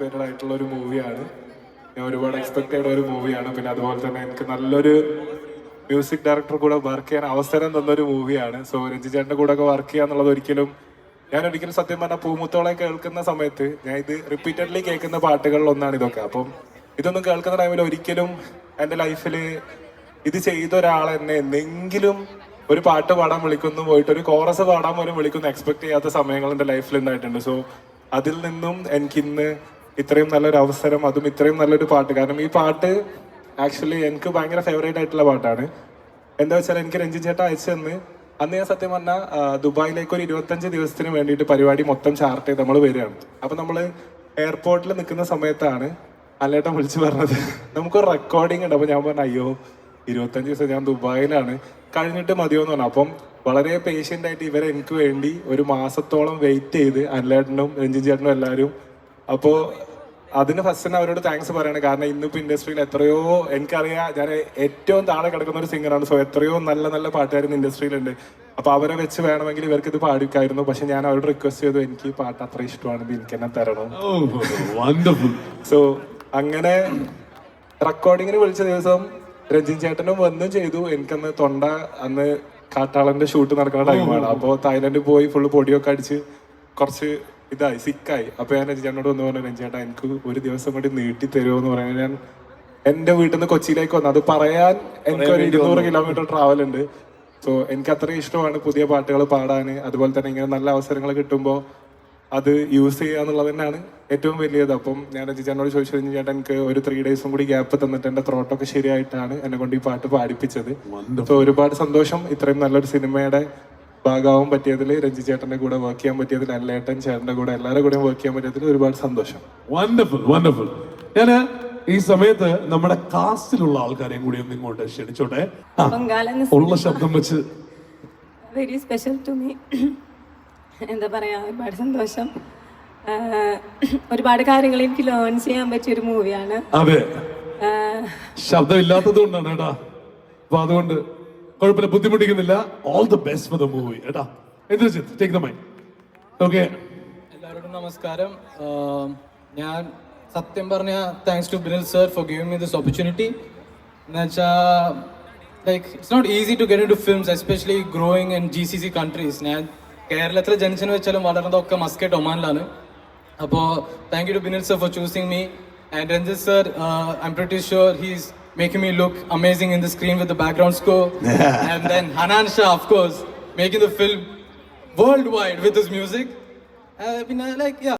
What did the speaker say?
Anticipated ആയിട്ടുള്ള ഒരു മൂവിയാണ് ഞാൻ ഒരുപാട് എക്സ്പെക്ട് ചെയ്ത ഒരു മൂവിയാണ് പിന്നെ അതുപോലെ തന്നെ എനിക്ക് നല്ലൊരു മ്യൂസിക് ഡയറക്ടർ കൂടെ വർക്ക് ചെയ്യാൻ അവസരം തന്നൊരു മൂവിയാണ് സോ രഞ്ജി ചേട്ടന്റെ കൂടെ ഒക്കെ വർക്ക് ചെയ്യുക എന്നുള്ളത് ഒരിക്കലും ഞാൻ ഒരിക്കലും സത്യം പറഞ്ഞാൽ പൂമുത്തോളെ കേൾക്കുന്ന സമയത്ത് ഞാൻ ഇത് റിപ്പീറ്റഡ്ലി കേൾക്കുന്ന പാട്ടുകളിൽ ഒന്നാണ് ഇതൊക്കെ. അപ്പം ഇതൊന്നും കേൾക്കുന്ന ടൈമിൽ ഒരിക്കലും എന്റെ ലൈഫിൽ ഇത് ചെയ്ത ഒരാൾ എന്നെ എന്തെങ്കിലും ഒരു പാട്ട് പാടാൻ വിളിക്കുന്നു പോയിട്ട് ഒരു കോറസ് പാടാൻ പോലും വിളിക്കുന്നു എക്സ്പെക്ട് ചെയ്യാത്ത സമയങ്ങൾ എന്റെ ലൈഫിൽ ഉണ്ടായിട്ടുണ്ട്. സോ അതിൽ നിന്നും എനിക്കിന്ന് ഇത്രയും നല്ലൊരു അവസരം അതും ഇത്രയും നല്ലൊരു പാട്ട്. കാരണം ഈ പാട്ട് ആക്ച്വലി എനിക്ക് ഭയങ്കര ഫേവറേറ്റ് ആയിട്ടുള്ള പാട്ടാണ്. എന്താ വെച്ചാൽ എനിക്ക് രഞ്ജിത് ചേട്ടൻ അയച്ചു തന്ന്. അന്ന് ഞാൻ സത്യം പറഞ്ഞാൽ ദുബായിലേക്ക് ഒരു ഇരുപത്തഞ്ച് ദിവസത്തിന് വേണ്ടിയിട്ട് പരിപാടി മൊത്തം ചാർട്ട് ചെയ്ത് നമ്മൾ വരികയാണ്. അപ്പോൾ നമ്മൾ എയർപോർട്ടിൽ നിൽക്കുന്ന സമയത്താണ് അല്ലേട്ടൻ വിളിച്ചു പറഞ്ഞത്. നമുക്കൊരു റെക്കോർഡിംഗ് ഉണ്ട്. അപ്പോൾ ഞാൻ പറഞ്ഞു അയ്യോ ഇരുപത്തഞ്ച് ദിവസം ഞാൻ ദുബായിലാണ്. കഴിഞ്ഞിട്ട് മതിയോ എന്ന് പറഞ്ഞു. അപ്പം വളരെ പേഷ്യന്റ് ആയിട്ട് ഇവരെ എനിക്ക് വേണ്ടി ഒരു മാസത്തോളം വെയിറ്റ് ചെയ്ത് അല്ലേട്ടനും രഞ്ജിൻ ചേട്ടനും എല്ലാവരും അപ്പോൾ അതിന് ഫസ്റ്റ് തന്നെ അവരോട് താങ്ക്സ് പറയണം. കാരണം ഇന്നിപ്പോ ഇൻഡസ്ട്രിയിൽ എത്രയോ എനിക്കറിയാം ഞാൻ ഏറ്റവും താഴെ കിടക്കുന്ന ഒരു സിംഗറാണ് സോ എത്രയോ നല്ല നല്ല പാട്ടുകാർ ഇന്ന് ഇൻഡസ്ട്രിയിലുണ്ട് അപ്പോൾ അവരെ വെച്ച് വേണമെങ്കിൽ ഇവർക്ക് ഇത് പാടിക്കായിരുന്നു. പക്ഷെ ഞാൻ അവരോട് റിക്വസ്റ്റ് ചെയ്തു എനിക്ക് ഈ പാട്ട് അത്ര ഇഷ്ടമാണെങ്കിൽ എനിക്ക് എന്നെ തരണം. സോ അങ്ങനെ റെക്കോർഡിങ്ങിന് വിളിച്ച ദിവസം രഞ്ജിൻ ചേട്ടനും വന്നും ചെയ്തു. എനിക്കന്ന് തൊണ്ട അന്ന് കാട്ടാളന്റെ ഷൂട്ട് നടക്കുന്ന ടൈമാണ് അപ്പോൾ തായ്ലൻഡിൽ പോയി ഫുള്ള് പൊടിയൊക്കെ അടിച്ച് കുറച്ച് ഇതായി സിക്കായി അപ്പൊ ഞാൻ രഞ്ജി ചേട്ടനോട് വന്ന് പറഞ്ഞു രഞ്ജി ചേട്ടാ എനിക്ക് ഒരു ദിവസം കൂടി നീട്ടി തരുമോ എന്ന് പറയാൻ ഞാൻ എന്റെ വീട്ടിൽ നിന്ന് കൊച്ചിയിലേക്ക് വന്നു. അത് പറയാൻ എനിക്ക് ഒരു ഇരുന്നൂറ് കിലോമീറ്റർ ട്രാവൽ ഉണ്ട്. സോ എനിക്ക് അത്രയും ഇഷ്ടമാണ് പുതിയ പാട്ടുകൾ പാടാൻ. അതുപോലെ തന്നെ ഇങ്ങനെ നല്ല അവസരങ്ങൾ കിട്ടുമ്പോൾ അത് യൂസ് ചെയ്യുക എന്നുള്ളത് തന്നെയാണ് ഏറ്റവും വലിയത്. അപ്പം ഞാൻ ചേട്ടനോട് ചോദിച്ചു കഴിഞ്ഞാൽ ചേട്ടൻ എനിക്ക് ഒരു ത്രീ ഡേയ്സും കൂടി ഗ്യാപ്പ് തന്നിട്ട് എന്റെ ത്രോട്ടൊക്കെ ശരിയായിട്ടാണ് എന്നെ കൊണ്ട് ഈ പാട്ട് പാടിപ്പിച്ചത്. സോ ഒരുപാട് സന്തോഷം. ഇത്രയും നല്ലൊരു സിനിമയുടെ ഭാഗമാവാൻ പറ്റിയതിൽ രഞ്ജി ചേട്ടന്റെ കൂടെ വർക്ക് ചെയ്യാൻ പറ്റിയതിൽ അല്ലേട്ടൻ ചേട്ടന്റെ കൂടെ എല്ലാവരുടെ കൂടെയും വർക്ക് ചെയ്യാൻ പറ്റിയതിൽ ഒരുപാട് സന്തോഷം. വണ്ടർഫുൾ വണ്ടർഫുൾ ഞാൻ ഈ സമയത്ത് നമ്മുടെ കാസ്റ്റിലുള്ള ആൾക്കാരെയും കൂടി ഒന്ന് ഇങ്ങോട്ട് ക്ഷണിച്ചോട്ടെ. ആ, ഉള്ള ശബ്ദം വെച്ച്. വെരി സ്പെഷ്യൽ ടു മീ എന്താ പറയാ ഒരുപാട് സന്തോഷം. ആഹ് ഒരുപാട് കാര്യങ്ങൾ എനിക്ക് ലേൺ ചെയ്യാൻ പറ്റിയ ഒരു മൂവിയാണ് അതെ. ശബ്ദം ഇല്ലാത്തത് കൊണ്ടാണ് കേട്ടാ. അപ്പൊ അതുകൊണ്ട് കുഴപ്പമില്ല ബുദ്ധിമുട്ടിക്കുന്നില്ല. All the best for the movie കേട്ടാ എന്ത് ടേക്ക് ദ മൈൻഡ് ഓക്കെ എല്ലാവരോടും നമസ്കാരം. ഞാൻ സത്യം പറഞ്ഞ thanks to Binil sir for giving me this opportunity എന്നുവെച്ചാൽ like it's not easy to get into films especially growing in G C C countries ഞാൻ കേരളത്തിലെ ജനിച്ചെന്ന് വെച്ചാലും വളർന്നതൊക്കെ മസ്കറ്റ് ഒമാനിലാണ്. അപ്പോൾ thank you to Binil sir for choosing me and Ranjith sir I'm pretty sure he's making me look amazing in the screen with the background score. and then Hanan Shah, of course, making the film worldwide with his music. Uh, I mean, I like, yeah.